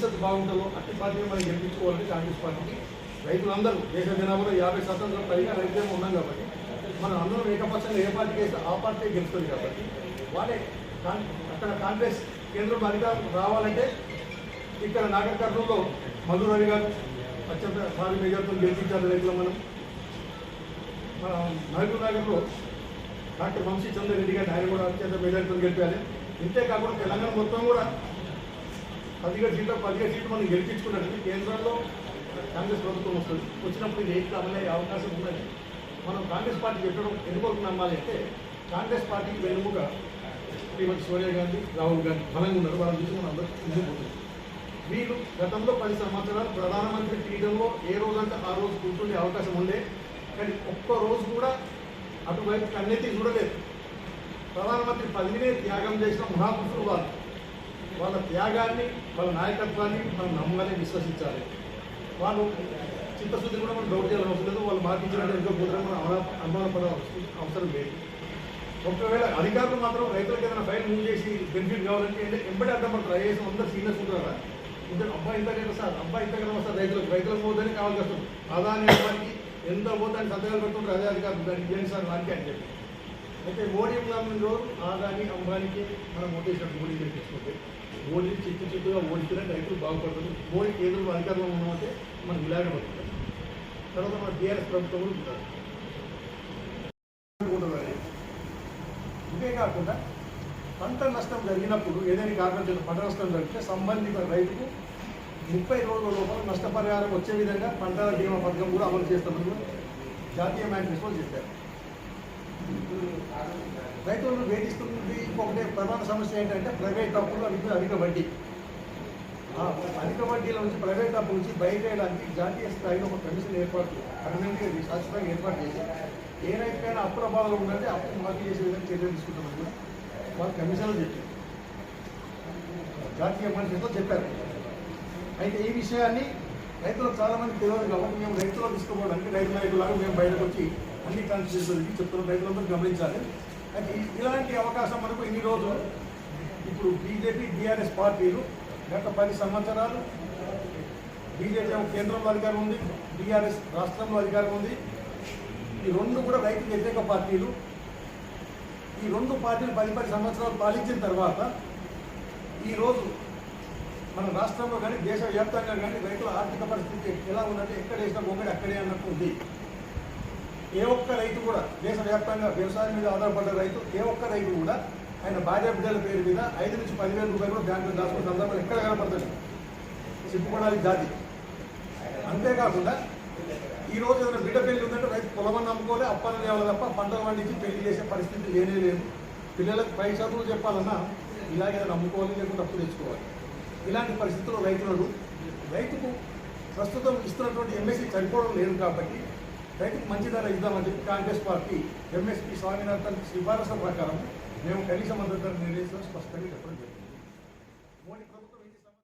భవిష్యత్తు బాగుంటుందో అట్టి పార్టీని మనం గెలిపించుకోవాలని కాంగ్రెస్ పార్టీకి రైతులందరూ దేశ జనాభాలో యాభై శాతం పైగా రైతులు ఉన్నాం కాబట్టి మనం అందరం ఏకపక్షంగా ఏ పార్టీకి వేస్తే ఆ పార్టీ గెలుస్తుంది కాబట్టి వాళ్ళే కాన్- అక్కడ కాంగ్రెస్ కేంద్రం అధికారం రావాలంటే ఇక్కడ నాగర్ కర్నూలులో మధు రవి గారు అత్యంత భారీ మెజార్టీతో గెలిపించారు రైతులు మనం. మన మహబూబ్ నగర్లో డాక్టర్ వంశీ చంద్రరెడ్డి గారిని ఆయన కూడా అత్యంత మెజార్టీతో గెలిపాలి ఇంతే కాకుండా తెలంగాణ మొత్తం కూడా పదిహేడు సీట్లు పదిహేడు సీట్లు మనం గెలిపించుకున్నట్టు కేంద్రంలో కాంగ్రెస్ ప్రభుత్వం వస్తుంది. వచ్చినప్పుడు ఇది ఎయిట్లు అమలయ్యే అవకాశం ఉందని మనం కాంగ్రెస్ పార్టీ చెప్పడం ఎందుకు నమ్మాలి అంటే కాంగ్రెస్ పార్టీకి వెన్నుముక శ్రీమతి సోనియా గాంధీ రాహుల్ గాంధీ బలంగా ఉన్నారు. వాళ్ళని చూసి మనం అందరూ ముందుకుపోతుంది వీళ్ళు గతంలో పది సంవత్సరాలు ప్రధానమంత్రి పీఠంలో ఏ రోజంటే ఆ రోజు కూర్చునే అవకాశం ఉండే. కానీ ఒక్క రోజు కూడా అటువైపు కన్నెత్తి చూడలేదు. ప్రధానమంత్రి పదవినే త్యాగం చేసిన మహాపురుషులు వాళ్ళు. వాళ్ళ త్యాగాన్ని వాళ్ళ నాయకత్వాన్ని మనం నమ్మాలి విశ్వసించాలి. వాళ్ళు చిత్తశుద్ధి కూడా మనం డౌట్ చేయాల్సిన అవసరం లేదు. వాళ్ళు మార్పించినట్టు ఎంతో కుదరం మనం అనుమానపడ అవసరం లేదు. ఒకవేళ అధికారులు మాత్రం రైతులకు ఏదైనా ఫైల్ మూవ్ చేసి బెనిఫిట్ కావాలంటే ఏంటి ఎంబడి అడ్డం పడతారు. ఐఏఎస్ అందరూ సీనియర్స్ ఉంటారా ఇంత అబ్బాయి ఇంత కదా సార్ అబ్బాయి ఇంత కదా సార్ రైతులకు. రైతులకు పోతేనే కావాలి కష్టం ఆదాని అబ్బాయికి ఎంత పోతానికి సంతకాలు పెడుతుంటారు. అదే అధికారులు. దానికి ఏం సార్ వారికి అని చెప్పి. అయితే మోడీ ముందు రోజు ఆదాని అంబానీకి మనం ఓటేసినట్టు మోడీ తెచ్చుకుంటే మోడీ చిత్తు చిత్తుగా ఓడిస్తేనే రైతులు బాగుపడుతుంది మోడీ కేంద్రంలో అధికారంలో ఉన్నామంటే మనం ఇలాగే పడుతుంది తర్వాత మన టీఆర్ఎస్ ప్రభుత్వం కూడా ఉంటారు. అనుకుంటున్నారు. కాకుండా పంట నష్టం జరిగినప్పుడు ఏదైనా కారణం పంట నష్టం జరిగితే సంబంధిత రైతుకు ముప్పై రోజుల లోపల నష్టపరిహారం వచ్చే విధంగా పంటల బీమా పథకం కూడా అమలు చేస్తామని జాతీయ మేనిఫెస్టోలో చెప్పారు. రైతులను వేధిస్తుంది ఇంకొకటి ప్రధాన సమస్య ఏంటంటే ప్రైవేట్ అప్పులు అధిక అధిక వడ్డీ. అధిక వడ్డీల నుంచి ప్రైవేట్ అప్పు నుంచి బయటేయడానికి జాతీయ స్థాయిలో ఒక కమిషన్ ఏర్పాటు పర్మనెంట్గా శాశ్వతంగా ఏర్పాటు చేసి ఏ రైతుకైనా అప్పుల బాధలు ఉందంటే అప్పు మాఫీ చేసే విధంగా చర్యలు తీసుకుంటామని వాళ్ళు కమిషన్లో చెప్పారు. జాతీయ మనిషితో చెప్పారు. అయితే ఈ విషయాన్ని రైతులకు చాలా మంది తెలియదు కాబట్టి మేము రైతులకు తీసుకోవడానికి రైతు నాయకులాగా మేము బయటకు వచ్చి అన్ని కాన్స్టిట్యూషన్కి చెప్తున్నాం. రైతులందరూ గమనించాలి. అయితే ఇలాంటి అవకాశం మనకు ఇన్ని రోజులు? ఇప్పుడు బీజేపీ బీఆర్ఎస్ పార్టీలు గత పది సంవత్సరాలు బీజేపీ కేంద్రంలో అధికారం ఉంది బీఆర్ఎస్ రాష్ట్రంలో అధికారం ఉంది. ఈ రెండు కూడా రైతు వ్యతిరేక పార్టీలు. ఈ రెండు పార్టీలు పది పది సంవత్సరాలు పాలించిన తర్వాత ఈరోజు మన రాష్ట్రంలో కానీ దేశవ్యాప్తంగా కానీ రైతుల ఆర్థిక పరిస్థితి ఎలా ఉందంటే ఎక్కడ వేసిన బొమ్మడి అక్కడే అన్నట్టు ఉంది. ఏ ఒక్క రైతు కూడా దేశవ్యాప్తంగా వ్యవసాయం మీద ఆధారపడ్డ రైతు ఏ ఒక్క రైతు కూడా ఆయన భార్య బిడ్డల పేరు మీద ఐదు నుంచి పదివేల రూపాయలు కూడా బ్యాంకులో దాచుకున్న సందర్భాలు ఎక్కడ కనపడుతుంది చెప్పుకోవడానికి జాతి. అంతేకాకుండా ఈ రోజు ఏదైనా బిడ్డ పెళ్ళి ఉందంటే రైతు పొలమని నమ్ముకోలే అప్పని లేవాలి తప్ప పంటలు పండించి పెళ్ళి చేసే పరిస్థితి లేనే లేదు. పిల్లలకు పై చదువులు చెప్పాలన్నా ఇలాగే నమ్ముకోవాలి లేకుండా అప్పు తెచ్చుకోవాలి. ఇలాంటి పరిస్థితుల్లో రైతులు రైతుకు ప్రస్తుతం ఇస్తున్నటువంటి ఎంఎస్సీ చనిపోవడం లేదు కాబట్టి రైతుకు మంచి ధర ఇద్దామని చెప్పి కాంగ్రెస్ పార్టీ ఎంఎస్పీ స్వామినాథన్ సిఫారసు ప్రకారం మేము కనీస మద్దతు ధర నిర్ణయించడం స్పష్టంగా చెప్పడం జరిగింది.